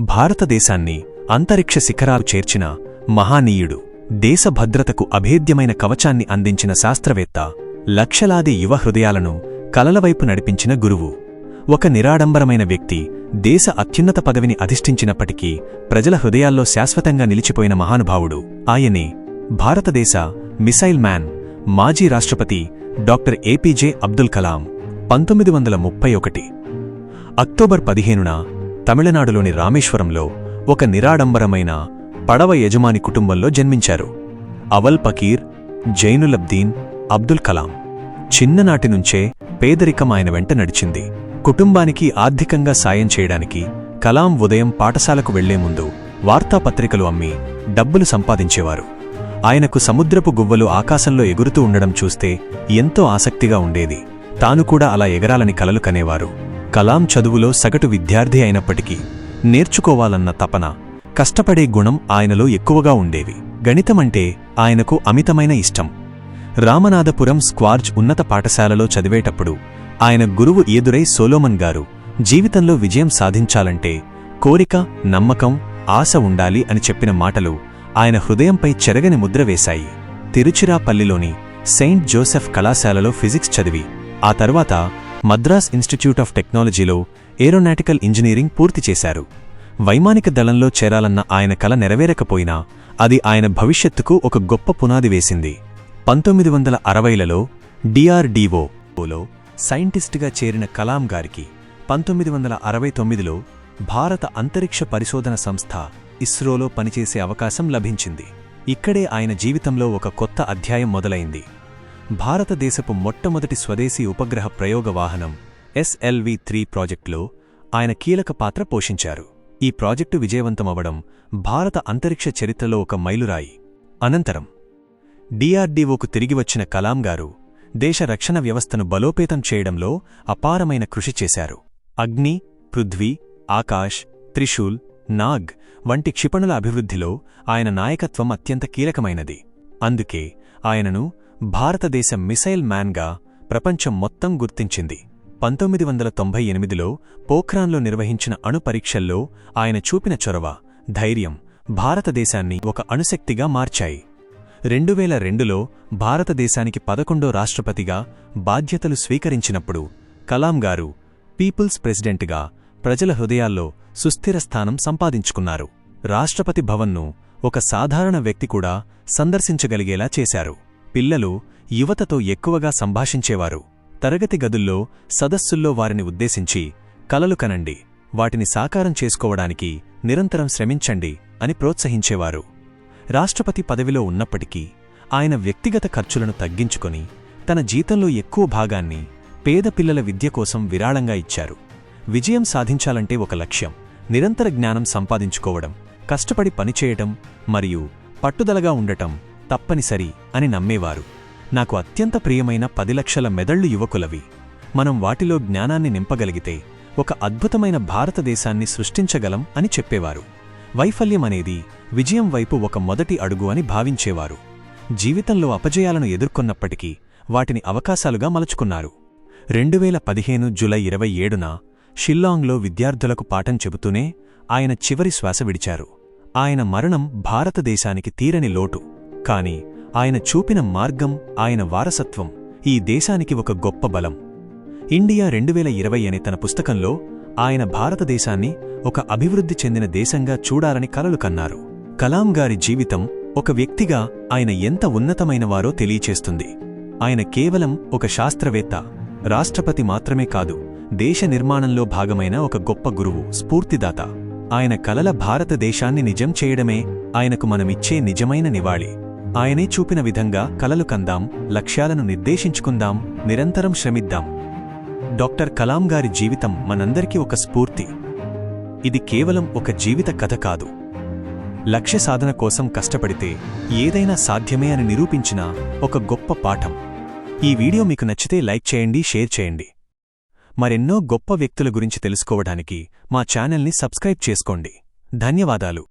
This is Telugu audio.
భారతదేశాన్ని అంతరిక్ష శిఖరాలు చేర్చిన మహానీయుడు దేశ భద్రతకు అభేద్యమైన కవచాన్ని అందించిన శాస్త్రవేత్త లక్షలాది యువ హృదయాలను కలలవైపు నడిపించిన గురువు. ఒక నిరాడంబరమైన వ్యక్తి దేశ అత్యున్నత పదవిని అధిష్ఠించినప్పటికీ ప్రజల హృదయాల్లో శాశ్వతంగా నిలిచిపోయిన మహానుభావుడు. ఆయనే భారతదేశ మిసైల్ మ్యాన్ మాజీ రాష్ట్రపతి డాక్టర్ ఏపీజే అబ్దుల్ కలాం పంతొమ్మిది వందల ముప్పై ఒకటి. అక్టోబర్ పదిహేనున తమిళనాడులోని రామేశ్వరంలో ఒక నిరాడంబరమైన పడవ యజమాని కుటుంబంలో జన్మించారు. అవల్ పకీర్ జైనులబ్దీన్ అబ్దుల్ కలాం. చిన్ననాటి నుంచే పేదరికం ఆయన వెంట నడిచింది. కుటుంబానికి ఆర్థికంగా సాయం చేయడానికి కలాం ఉదయం పాఠశాలకు వెళ్ళే ముందు వార్తాపత్రికలు అమ్మి డబ్బులు సంపాదించేవారు. ఆయనకు సముద్రపు గువ్వలు ఆకాశంలో ఎగురుతూ ఉండడం చూస్తే ఎంతో ఆసక్తిగా ఉండేది. తాను కూడా అలా ఎగరాలని కలలు కనేవారు. కలాం చదువులో సగటు విద్యార్థి అయినప్పటికీ నేర్చుకోవాలన్న తపన కష్టపడే గుణం ఆయనలో ఎక్కువగా ఉండేవి. గణితమంటే ఆయనకు అమితమైన ఇష్టం. రామనాథపురం స్క్వార్జ్ ఉన్నత పాఠశాలలో చదివేటప్పుడు ఆయన గురువు ఎదురై సోలోమన్ గారు జీవితంలో విజయం సాధించాలంటే కోరిక నమ్మకం ఆశ ఉండాలి అని చెప్పిన మాటలు ఆయన హృదయంపై చెరగని ముద్ర వేశాయి. తిరుచిరాపల్లిలోని సెయింట్ జోసెఫ్ కళాశాలలో ఫిజిక్స్ చదివి ఆ తర్వాత మద్రాస్ ఇన్స్టిట్యూట్ ఆఫ్ టెక్నాలజీలో ఏరోనాటికల్ ఇంజనీరింగ్ పూర్తి చేశారు. వైమానిక దళంలో చేరాలన్న ఆయన కల నెరవేరకపోయినా అది ఆయన భవిష్యత్తుకు ఒక గొప్ప పునాది వేసింది. పంతొమ్మిది వందల అరవైలలో డిఆర్డీఓలో సైంటిస్టుగా చేరిన కలాం గారికి పంతొమ్మిది వందల అరవై తొమ్మిదిలో భారత అంతరిక్ష పరిశోధన సంస్థ ఇస్రోలో పనిచేసే అవకాశం లభించింది. ఇక్కడే ఆయన జీవితంలో ఒక కొత్త అధ్యాయం మొదలైంది. భారతదేశపు మొట్టమొదటి స్వదేశీ ఉపగ్రహ ప్రయోగ వాహనం ఎస్ఎల్వి త్రీ ప్రాజెక్టులో ఆయన కీలక పాత్ర పోషించారు. ఈ ప్రాజెక్టు విజయవంతమవడం భారత అంతరిక్ష చరిత్రలో ఒక మైలురాయి. అనంతరం డిఆర్డీఓకు తిరిగి వచ్చిన కలాం గారు దేశ రక్షణ వ్యవస్థను బలోపేతం చేయడంలో అపారమైన కృషి చేశారు. అగ్ని పృథ్వీ ఆకాష్ త్రిశూల్ నాగ్ వంటి క్షిపణుల అభివృద్ధిలో ఆయన నాయకత్వం అత్యంత కీలకమైనది. అందుకే ఆయనను భారతదేశ మిసైల్ మ్యాన్గా ప్రపంచం మొత్తం గుర్తించింది. పంతొమ్మిది వందల తొంభై ఎనిమిదిలో పోఖ్రాన్లో నిర్వహించిన అణు పరీక్షల్లో ఆయన చూపిన చొరవ ధైర్యం భారతదేశాన్ని ఒక అణుశక్తిగా మార్చాయి. రెండువేల రెండులో భారతదేశానికి పదకొండో రాష్ట్రపతిగా బాధ్యతలు స్వీకరించినప్పుడు కలాం గారు పీపుల్స్ ప్రెసిడెంట్గా ప్రజల హృదయాల్లో సుస్థిర స్థానం సంపాదించుకున్నారు. రాష్ట్రపతి భవన్ను ఒక సాధారణ వ్యక్తి కూడా సందర్శించగలిగేలా చేశారు. పిల్లలు యువతతో ఎక్కువగా సంభాషించేవారు. తరగతి గదుల్లో సదస్సుల్లో వారిని ఉద్దేశించి కలలు కనండి వాటిని సాకారం చేసుకోవడానికి నిరంతరం శ్రమించండి అని ప్రోత్సహించేవారు. రాష్ట్రపతి పదవిలో ఉన్నప్పటికీ ఆయన వ్యక్తిగత ఖర్చులను తగ్గించుకొని తన జీతంలో ఎక్కువ భాగాన్ని పేద పిల్లల విద్య కోసం విరాళంగా ఇచ్చారు. విజయం సాధించాలంటే ఒక లక్ష్యం నిరంతర జ్ఞానం సంపాదించుకోవడం కష్టపడి పనిచేయటం మరియు పట్టుదలగా ఉండటం తప్పనిసరి అని నమ్మేవారు. నాకు అత్యంత ప్రియమైన పది లక్షల మెదళ్ళు యువకులవి. మనం వాటిలో జ్ఞానాన్ని నింపగలిగితే ఒక అద్భుతమైన భారతదేశాన్ని సృష్టించగలం అని చెప్పేవారు. వైఫల్యమనేది విజయం వైపు ఒక మొదటి అడుగు అని భావించేవారు. జీవితంలో అపజయాలను ఎదుర్కొన్నప్పటికీ వాటిని అవకాశాలుగా మలుచుకున్నారు. రెండువేల పదిహేను జులై ఇరవై ఏడున షిల్లాంగ్లో విద్యార్థులకు పాఠం చెబుతూనే ఆయన చివరి శ్వాస విడిచారు. ఆయన మరణం భారతదేశానికి తీరని లోటు. కాని ఆయన చూపిన మార్గం ఆయన వారసత్వం ఈ దేశానికి ఒక గొప్ప బలం. ఇండియా రెండువేల ఇరవై అనే తన పుస్తకంలో ఆయన భారతదేశాన్ని ఒక అభివృద్ధి చెందిన దేశంగా చూడాలని కలలు కన్నారు. కలాం గారి జీవితం ఒక వ్యక్తిగా ఆయన ఎంత ఉన్నతమైనవారో తెలియచేస్తుంది. ఆయన కేవలం ఒక శాస్త్రవేత్త రాష్ట్రపతి మాత్రమే కాదు దేశ నిర్మాణంలో భాగమైన ఒక గొప్ప గురువు స్ఫూర్తిదాత. ఆయన కలల భారతదేశాన్ని నిజం చేయడమే ఆయనకు మనమిచ్చే నిజమైన నివాళి. ఆయనే చూపిన విధంగా కలలు కందాం లక్ష్యాలను నిర్దేశించుకుందాం నిరంతరం శ్రమిద్దాం. డాక్టర్ కలాం గారి జీవితం మనందరికీ ఒక స్ఫూర్తి. ఇది కేవలం ఒక జీవిత కథ కాదు. లక్ష్య సాధన కోసం కష్టపడితే ఏదైనా సాధ్యమే అని నిరూపించిన ఒక గొప్ప పాఠం. ఈ వీడియో మీకు నచ్చితే లైక్ చేయండి షేర్ చేయండి. మరెన్నో గొప్ప వ్యక్తుల గురించి తెలుసుకోవడానికి మా ఛానల్ని సబ్స్క్రైబ్ చేసుకోండి. ధన్యవాదాలు.